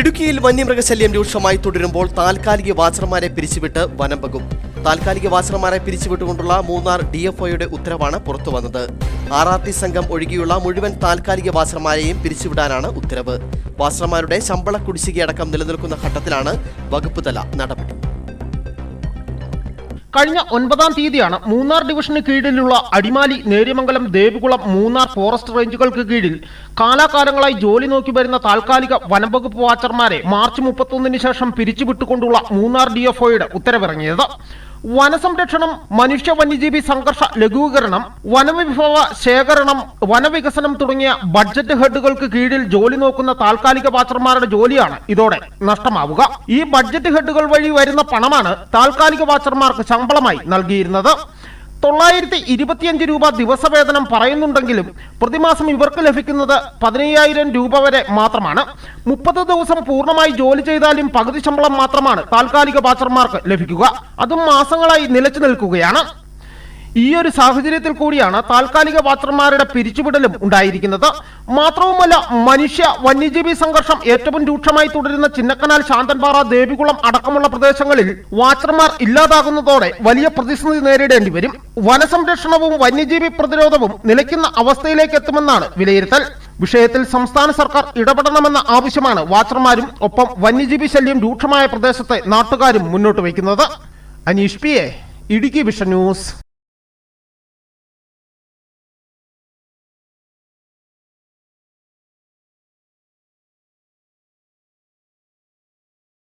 ഇടുക്കിയിൽ വന്യമൃഗശല്യം രൂക്ഷമായി തുടരുമ്പോൾ താൽക്കാലിക വാച്ചർമാരെ പിരിച്ചുവിട്ട് വനം വകുപ്പ്. താൽക്കാലിക വാച്ചർമാരെ പിരിച്ചുവിട്ടുകൊണ്ടുള്ള മൂന്നാർ ഡിഎഫ്ഒയുടെ ഉത്തരവാണ് പുറത്തുവന്നത്. ആർ ആർ ടി സംഘം ഒഴികെയുള്ള മുഴുവൻ താൽക്കാലിക വാച്ചർമാരെയും പിരിച്ചുവിടാനാണ് ഉത്തരവ്. വാച്ചർമാരുടെ ശമ്പള കുടിശ്ശികയടക്കം നിലനിൽക്കുന്ന ഘട്ടത്തിലാണ് വകുപ്പ് തല നടപടി. കഴിഞ്ഞ ഒൻപതാം തീയതിയാണ് മൂന്നാർ ഡിവിഷന് കീഴിലുള്ള അടിമാലി നേര്യമംഗലം ദേവികുളം മൂന്നാർ ഫോറസ്റ്റ് റേഞ്ചുകൾക്ക് കീഴിൽ കാലാകാലങ്ങളായി ജോലി നോക്കി വരുന്ന താൽക്കാലിക വനംവകുപ്പ് വാച്ചർമാരെ മാർച്ച് മുപ്പത്തൊന്നിന് ശേഷം പിരിച്ചുവിട്ടുകൊണ്ടുള്ള മൂന്നാർ ഡിഎഫ്ഒയുടെ ഉത്തരവിറങ്ങിയത്. വനസംരക്ഷണം മനുഷ്യ വന്യജീവി സംഘർഷ ലഘൂകരണം വനവിഭവ ശേഖരണം വനവികസനം തുടങ്ങിയ ബഡ്ജറ്റ് ഹെഡുകൾക്ക് കീഴിൽ ജോലി നോക്കുന്ന താൽക്കാലിക വാച്ചർമാരുടെ ജോലിയാണ് ഇതോടെ നഷ്ടമാവുക. ഈ ബഡ്ജറ്റ് ഹെഡുകൾ വഴി വരുന്ന പണമാണ് താൽക്കാലിക വാച്ചർമാർക്ക് ശമ്പളമായി നൽകിയിരുന്നത്. തൊള്ളായിരത്തി ഇരുപത്തിയഞ്ച് രൂപ ദിവസവേതനം പറയുന്നുണ്ടെങ്കിലും പ്രതിമാസം ഇവർക്ക് ലഭിക്കുന്നത് പതിനയ്യായിരം രൂപ വരെ മാത്രമാണ്. മുപ്പത് ദിവസം പൂർണമായി ജോലി ചെയ്താലും പകുതി ശമ്പളം മാത്രമാണ് താൽക്കാലിക വാച്ചർമാർക്ക് ലഭിക്കുക. അതും മാസങ്ങളായി നിലച്ചു നിൽക്കുകയാണ്. ഈ ഒരു സാഹചര്യത്തിൽ കൂടിയാണ് താൽക്കാലിക വാച്ചർമാരുടെ പിരിച്ചുവിടലും ഉണ്ടായിരിക്കുന്നത്. മാത്രവുമല്ല മനുഷ്യ വന്യജീവി സംഘർഷം ഏറ്റവും രൂക്ഷമായി തുടരുന്ന ചിന്നക്കനാൽ ശാന്തൻപാറ ദേവികുളം അടക്കമുള്ള പ്രദേശങ്ങളിൽ വാച്ചർമാർ ഇല്ലാതാകുന്നതോടെ വലിയ പ്രതിസന്ധി നേരിടേണ്ടി വരും. വനസംരക്ഷണവും വന്യജീവി പ്രതിരോധവും നിലയ്ക്കുന്ന അവസ്ഥയിലേക്ക് എത്തുമെന്നാണ് വിലയിരുത്തൽ. വിഷയത്തിൽ സംസ്ഥാന സർക്കാർ ഇടപെടണമെന്ന ആവശ്യമാണ് വാച്ചർമാരും ഒപ്പം വന്യജീവി ശല്യം രൂക്ഷമായ പ്രദേശത്തെ നാട്ടുകാരും മുന്നോട്ട് വയ്ക്കുന്നത്. Aneesh P A Idukki vision news.